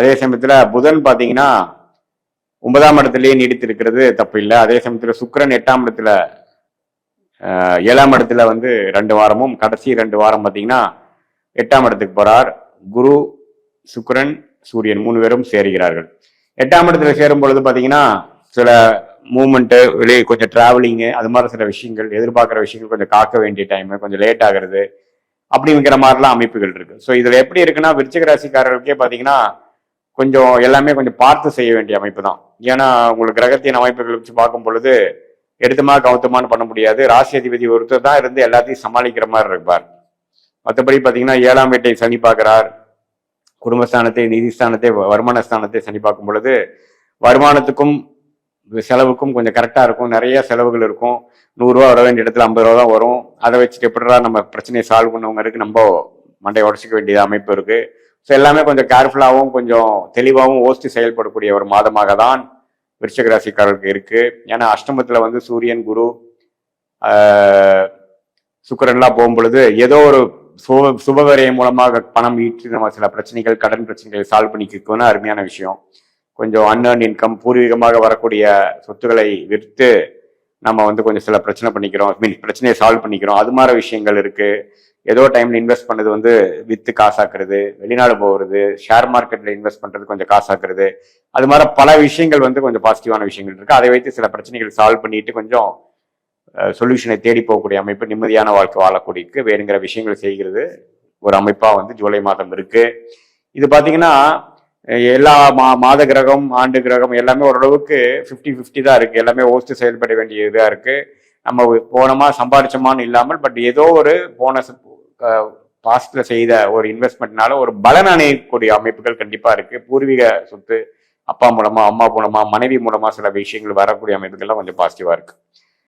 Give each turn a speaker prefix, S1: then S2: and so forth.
S1: அதே சமயத்துல புதன் பார்த்தீங்கன்னா ஒன்பதாம் இடத்துலயே நீடித்திருக்கிறது தப்பு இல்லை அதே சமயத்துல சுக்கரன் எட்டாம் இடத்துல ஏழாம் இடத்துல வந்து ரெண்டு வாரமும் கடைசி ரெண்டு வாரம் பார்த்தீங்கன்னா எட்டாம் இடத்துக்கு போறார். குரு சுக்கரன் சூரியன் மூணு பேரும் சேருகிறார்கள். எட்டாம் இடத்துல சேரும் பொழுது பார்த்தீங்கன்னா சில மூமெண்ட்டு வெளியே கொஞ்சம் டிராவலிங்கு அது மாதிரி சில விஷயங்கள் எதிர்பார்க்குற விஷயங்கள் கொஞ்சம் காக்க வேண்டிய டைமு கொஞ்சம் லேட் ஆகுறது அப்படிங்கிற மாதிரிலாம் அமைப்புகள் இருக்கு. ஸோ இதில் எப்படி இருக்குன்னா விருச்சிக ராசிக்காரர்களுக்கே பார்த்தீங்கன்னா கொஞ்சம் எல்லாமே கொஞ்சம் பார்த்து செய்ய வேண்டிய அமைப்பு தான் ஏன்னா உங்களுக்கு கிரகத்தின் அமைப்புகளை வச்சு பார்க்கும் பொழுது எடுத்துமா கவுத்தமானு பண்ண முடியாது. ராசி அதிபதி ஒருத்தர் தான் இருந்து எல்லாத்தையும் சமாளிக்கிற மாதிரி இருப்பார். மற்றபடி பார்த்தீங்கன்னா ஏழாம் வீட்டை சனி பார்க்கிறார். குடும்பஸ்தானத்தை நிதிஸ்தானத்தை வ- வருமான ஸ்தானத்தை சனி பார்க்கும் பொழுது வருமானத்துக்கும் செலவுக்கும் கொஞ்சம் கரெக்டாக இருக்கும். நிறைய செலவுகள் இருக்கும். நூறுரூவா வர வேண்டிய இடத்துல ஐம்பது ரூபா தான் வரும். அதை வச்சுட்டு எப்படிடா நம்ம பிரச்சனையை சால்வ் பண்ணவங்க இருக்கு. நம்ம மண்டையை உடச்சிக்க வேண்டிய அமைப்பு இருக்குது ஸோ எல்லாமே கொஞ்சம் கேர்ஃபுல்லாகவும் கொஞ்சம் தெளிவாகவும் ஓஸ்தி செயல்படக்கூடிய ஒரு மாதமாக தான் விருச்சிக இருக்குது ஏன்னா அஷ்டமத்தில் வந்து சூரியன் குரு சுக்கரன்லாம் போகும்பொழுது போகும் பொழுது ஏதோ ஒரு சுப சுபகரியம் மூலமாக பணம் ஈட்டு நம்ம சில பிரச்சனைகள் கடன் பிரச்சனைகளை சால்வ் பண்ணிக்கணும்னு அருமையான விஷயம். கொஞ்சம் அன்அர்ன் இன்கம் பூர்வீகமாக வரக்கூடிய சொத்துக்களை விற்று நம்ம வந்து கொஞ்சம் சில பிரச்சனை பண்ணிக்கிறோம். மீன் பிரச்சனையை சால்வ் பண்ணிக்கிறோம். அது மாதிரி விஷயங்கள் இருக்குது ஏதோ டைம்ல இன்வெஸ்ட் பண்ணது வந்து வித்து காசாக்குறது வெளிநாடு போகிறது ஷேர் மார்க்கெட்ல இன்வெஸ்ட் பண்றது கொஞ்சம் காசாக்குறது. அது மாதிரி பல விஷயங்கள் வந்து கொஞ்சம் பாசிட்டிவான விஷயங்கள் இருக்கு. அதை வைத்து சில பிரச்சனைகள் சால்வ் பண்ணிட்டு கொஞ்சம் சொல்யூஷனை தேடி போகக்கூடிய அமைப்பு நிம்மதியான வாழ்க்கை வாழக்கூடியக்கு வேணுங்கிற விஷயங்கள் செய்கிறது ஒரு அமைப்பா வந்து ஜூலை மாதம் இருக்கு. இது பாத்தீங்கன்னா எல்லா மா மாத கிரகம் ஆண்டு கிரகம் எல்லாமே ஓரளவுக்கு ஃபிஃப்டி ஃபிஃப்டி தான் இருக்கு. எல்லாமே ஓஸ்ட் செயல்பட வேண்டிய இதாக இருக்கு. நம்ம போனோமா சம்பாரிச்சோமான்னு இல்லாமல் பட் ஏதோ ஒரு போனஸ் பாஸ்ட்ல செய்த ஒரு இன்வெஸ்ட்மெண்ட்னால ஒரு பலன் அணையக்கூடிய அமைப்புகள் கண்டிப்பா இருக்கு. பூர்வீக சொத்து அப்பா மூலமா அம்மா மூலமா மனைவி மூலமா சில விஷயங்கள் வரக்கூடிய அமைப்புகள்லாம் கொஞ்சம் பாசிட்டிவா இருக்கு.